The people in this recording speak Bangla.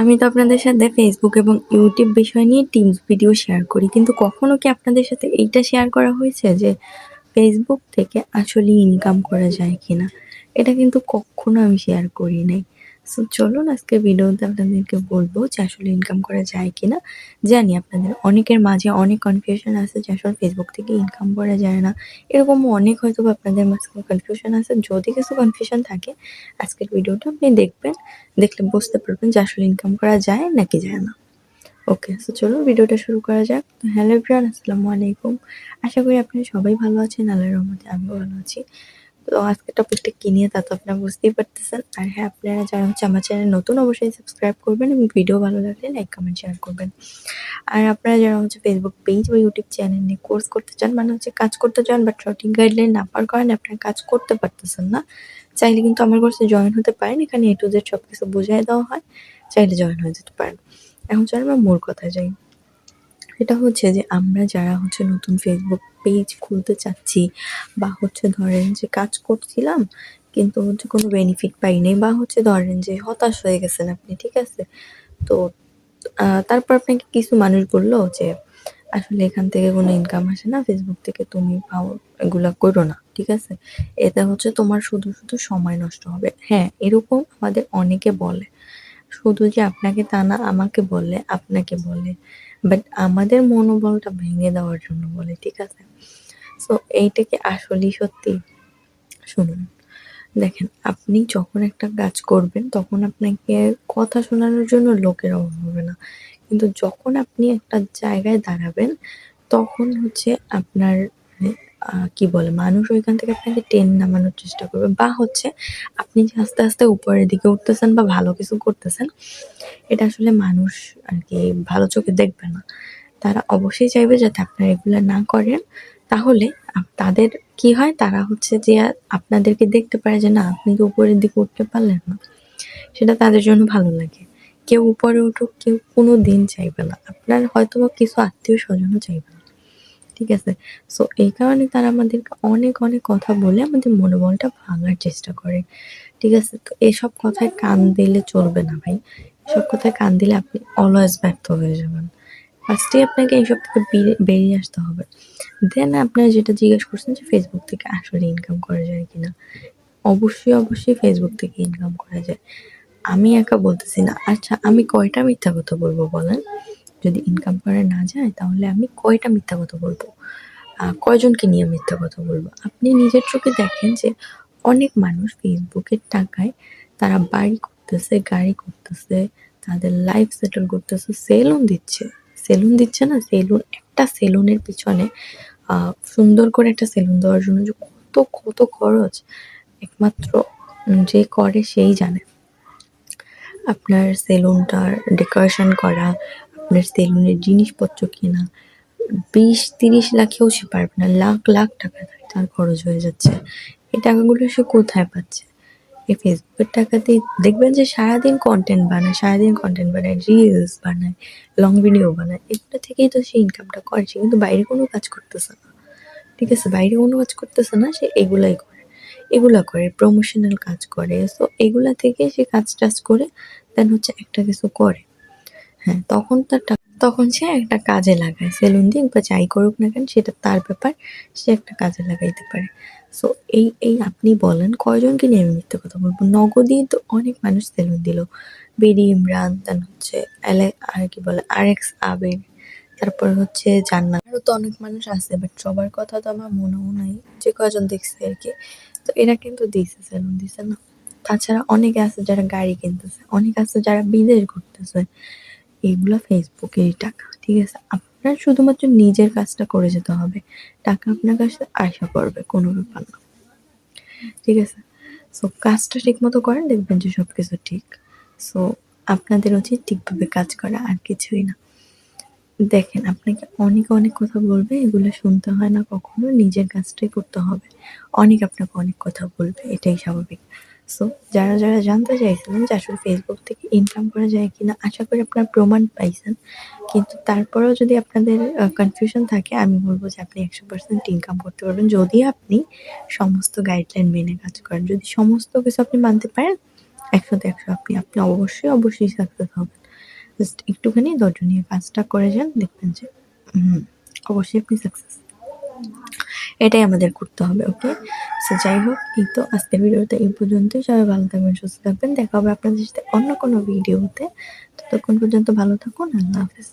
আমি তো আপনাদের সাথে ফেসবুক এবং ইউটিউব বিষয় নিয়ে টিমস ভিডিও শেয়ার করি, কিন্তু কখনো কি আপনাদের সাথে এইটা শেয়ার করা হয়েছে যে ফেসবুক থেকে আসলে ইনকাম করা যায় কিনা? এটা কিন্তু কখনো আমি শেয়ার করি নাই। সো চলুন আজকে ভিডিওতে আপনাদেরকে বলব যে আসলে ইনকাম করা যায় কিনা। জানি আপনাদের অনেকের মাঝে অনেক কনফিউশন আছে যে আসলে ফেসবুক থেকে ইনকাম করা যায় না। এরকম অনেক হয়তো আপনাদের মাঝে কনফিউশন আছে। যদি কিছু কনফিউশন থাকে, আজকের ভিডিওটা আপনি দেখবেন, দেখলে বুঝতে পারবেন যে আসলে ইনকাম করা যায় নাকি যায় না। ওকে সো চলো ভিডিওটা শুরু করা যাক। তো হ্যালো এভরিওয়ান আসসালামু আলাইকুম। আশা করি আপনারা সবাই ভালো আছেন, আল্লাহর রহমতে আমিও ভালো আছি। তো আজকে টপিকটা কি নিয়ে তা তো আপনারা বুঝতেই পারতেছেন। আর হ্যাঁ আপনারা যারা হচ্ছে আমার চ্যানেল নতুন অবশ্যই সাবস্ক্রাইব করবেন এবং ভিডিও ভালো লাগলে লাইক কমেন্ট শেয়ার করবেন। আর আপনারা যারা হচ্ছে ফেসবুক পেজ বা ইউটিউব চ্যানেল নিয়ে কোর্স করতে চান মানে হচ্ছে কাজ করতে চান বাট সঠিক গাইডলাইন না পাওয়ার কারণে আপনারা কাজ করতে পারতেছেন না, চাইলে কিন্তু আমার কোর্সে জয়েন হতে পারেন। এখানে এ টু জেড সব কিছু বোঝাই দেওয়া হয়, চাইলে জয়েন হয়ে যেতে পারেন। এখন চল আমরা মূল কথায় যাই। এটা হচ্ছে যে আমরা যারা হচ্ছে নতুন ফেসবুক পেজ খুলতে চাচ্ছি বা হচ্ছে ধরেন যে কাজ করছিলাম, কিন্তু হচ্ছে কোনো বেনিফিট পাইনি বা হচ্ছে ধরেন যে হতাশ হয়ে গেছেন আপনি, ঠিক আছে? তো তারপর আপনাকে কিছু মানুষ বলল যে, আসলে এখান থেকে কোনো ইনকাম আসে না ফেসবুক থেকে তুমি পাও, এগুলা করো না, ঠিক আছে? এটা হচ্ছে তোমার শুধু শুধু সময় নষ্ট হবে। হ্যাঁ এরকম আমাদের অনেকে বলে। শুধু যে আপনাকে তা না, আমাকে বলে, আপনাকে বলে। বাট আমাদের মনোবলটা ভেঙে দেওয়ার জন্য বলে, ঠিক আছে? সো এইটাকে আসলেই সত্যি? শুনুন, দেখেন, আপনি যখন একটা কাজ করবেন, তখন আপনাকে কথা শোনানোর জন্য লোকের অভাব হবে না। কিন্তু যখন আপনি একটা জায়গায় দাঁড়াবেন, তখন হচ্ছে আপনার কি বলে, মানুষ ওইখান থেকে আপনাকে টেন নামানোর চেষ্টা করবে বা হচ্ছে আপনি যে আস্তে আস্তে উপরের দিকে উঠতেছেন বা ভালো কিছু করতেছেন, এটা আসলে মানুষ আর কি ভালো চোখে দেখবে না। তারা অবশ্যই চাইবে যাতে আপনারা এগুলো না করেন। তাহলে তাদের কি হয়, তারা হচ্ছে যে আপনাদেরকে দেখতে পারে যে না, আপনি তো উপরের দিকে উঠতে পারলেন না। সেটা তাদের জন্য ভালো লাগে। কেউ উপরে উঠুক, কেউ কোনো দিন চাইবে না। আপনার হয়তো বা কিছু আত্মীয় স্বজনও চাইবে না। ঠিক আছে? সো এই কারণে তারা আমাদেরকে অনেক অনেক কথা বলে আমাদের মনোবলটা ভাঙার চেষ্টা করে। ঠিক আছে? তো এসব কথায় কান দিলে চলবে না ভাই। এসব কথায় কান দিলে আপনি অলওয়েজ ব্যর্থ হয়ে যাবেন। ফার্স্টে আপনাকে এইসব থেকে বেরিয়ে- আসতে হবে। দেন আপনারা যেটা জিজ্ঞেস করছেন যে ফেসবুক থেকে আসলে ইনকাম করা যায় কিনা? অবশ্যই অবশ্যই ফেসবুক থেকে ইনকাম করা যায়। আমি একা বলতেছি না। আচ্ছা আমি কয়টা মিথ্যা কথা বলব বলেন? যদি ইনকাম করা না যায়, তাহলে আমি কয়টা মিথ্যা কথা বলব? কয়জনকে নিয়ে মিথ্যা কথা বলব? আপনি নিজের চোখে দেখেন যে অনেক মানুষ ফেসবুকের টাকায় তারা বাড়ি করতেছে, গাড়ি করতেছে, তাদের লাইফ সেটেল করতেছে, সেলুন দিচ্ছে। সেলুন দিচ্ছে না, সেলুন, একটা সেলুনের পিছনে সুন্দর করে একটা সেলুন দেওয়ার জন্য যে কত কত খরচ একমাত্র যে করে সেই জানে। আপনার সেলুনটার ডেকোরেশন করা আপনার সেলুনের জিনিসপত্র কেনা। বিশ, তিরিশ লাখেও সে পারবে না, লাখ লাখ টাকা তার- খরচ হয়ে যাচ্ছে। এই টাকাগুলো সে কোথায় পাচ্ছে? এই ফেসবুকের টাকাতেই দেখবেন যে সারাদিন কন্টেন্ট বানায়, সারাদিন কন্টেন্ট বানায় রিলস বানায় লং ভিডিও বানায়। এগুলো থেকেই তো সে ইনকামটা করে, সে কিন্তু বাইরে কোনো কাজ করতেছে না। ঠিক আছে, বাইরে কোনো কাজ করতেছে না, সে এগুলাই করে। এগুলা করে প্রমোশনাল কাজ করে। সো এগুলা থেকে সে কাজ টাজ করে দেন হচ্ছে একটা কিছু করে। হ্যাঁ। তখন তার তখন সে একটা কাজে লাগায়। সেলুন দিয়ে বা যাই করুক না কেন, সেটা তার ব্যাপার, সে একটা কাজে লাগাইতে পারে। সো এই এই আপনি বলেন, কয়জনকে নিয়ে আমি মিথ্যে কথা বলব? নগদই তো অনেক মানুষ সেলুন দিল। বেরি ইমরান, তার হচ্ছে আর কি বলে আর এক্স আবির, তারপর হচ্ছে জান্নাত। আরও তো অনেক মানুষ আছে বাট সবার কথা তো আমার মনেও নাই। যে কয়জন দেখছে আর কি। তো এরা কিন্তু দিছে, সেলুন দিছে না। তাছাড়া অনেকে আছে যারা গাড়ি কিনতেছে, অনেক আছে যারা বিদেশ ঘুরতেছে। এগুলো ফেসবুকেরই টাকা, ঠিক আছে? আপনার শুধুমাত্র নিজের কাজটা করে যেতে হবে। টাকা আপনার কাছে আশা করবে কোনো ব্যাপার না। ঠিক আছে? সো কাজটা ঠিক মতো করেন, দেখবেন যে সব কিছু ঠিক। সো আপনাদের উচিত ঠিকভাবে কাজ করা, আর কিছুই না। দেখেন, আপনাকে অনেক অনেক কথা বলবে, এগুলো শুনতে হয় না কখনো, নিজের কাজটাই করতে হবে। অনেক আপনাকে অনেক কথা বলবে, এটাই স্বাভাবিক। সো যারা যারা জানতে চাইছিলেন যে আসলে ফেসবুক থেকে ইনকাম করা যায় কিনা, আশা করি আপনার প্রমাণ পাইছেন। কিন্তু তারপরেও যদি আপনাদের কনফিউশন থাকে, আমি বলব যে আপনি একশো পার্সেন্ট ইনকাম করতে পারবেন। যদি আপনি সমস্ত গাইডলাইন মেনে কাজ করেন, যদি সমস্ত কিছু আপনি মানতে পারেন, একশোতে একশো আপনি আপনি অবশ্যই অবশ্যই সাকসেস হবেন। জাস্ট একটুখানি ধৈর্য নিয়ে কাজটা করে যান, দেখবেন যে অবশ্যই আপনি সাকসেস এটাই আমাদের করতে হবে ওকে সো যাই হোক, এই তো আজকের ভিডিওটা এই পর্যন্তই। সবাই ভালো থাকবেন, সুস্থ থাকবেন। দেখা হবে আপনাদের সাথে অন্য কোনো ভিডিওতে। ততক্ষণ পর্যন্ত ভালো থাকুন। আল্লাহ হাফেজ।